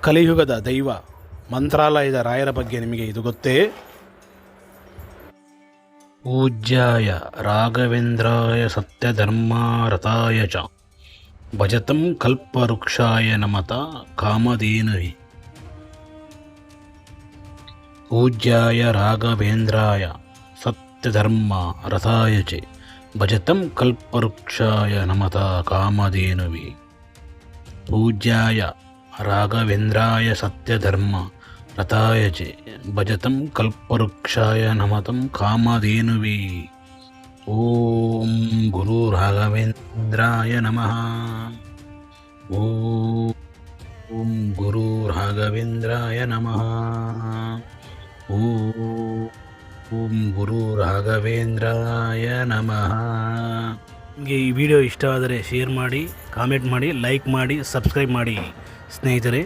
ಕಲಿಯುಗದ ದೈವ ಮಂತ್ರಾಲಯದ ರಾಯರ ಬಗ್ಗೆ ನಿಮಗೆ ಇದು ಗೊತ್ತೇ? ಪೂಜ್ಯಾಯ ರಾಘವೇಂದ್ರಾಯ ಸತ್ಯಧರ್ಮಾರತಾಯ ಚ. ಭಜತಂ ಕಲ್ಪವೃಕ್ಷಾಯ ನಮತ ಕಾಮಧೇನುವಿ ಪೂಜ್ಯಾಯ ರಾಘವೇಂದ್ರಾಯ ಸತ್ಯಧರ್ಮ ರಥಾಯ ಚೆ. ಭಜತಂ ಕಲ್ಪವೃಕ್ಷಾಯ ನಮತ ಕಾಮಧೇನುವಿ ಪೂಜ್ಯಾಯ ராகவேந்திராய சத்யதர்மா ரதாயஜே பஜதம் கல்பருக்ஷாய நமதம் காமதேனுவே ஓம் குரு ராகவேந்திராய நம ஓம் குரு ராகவேந்திராய நம ஓம் குரு ராகவேந்திராய நம ನಿಮಗೆ ಈ ವಿಡಿಯೋ ಇಷ್ಟವಾದರೆ ಶೇರ್ ಮಾಡಿ ಕಾಮೆಂಟ್ ಮಾಡಿ ಲೈಕ್ ಮಾಡಿ ಸಬ್ಸ್ಕ್ರೈಬ್ ಮಾಡಿ ಸ್ನೇಹಿತರೆ.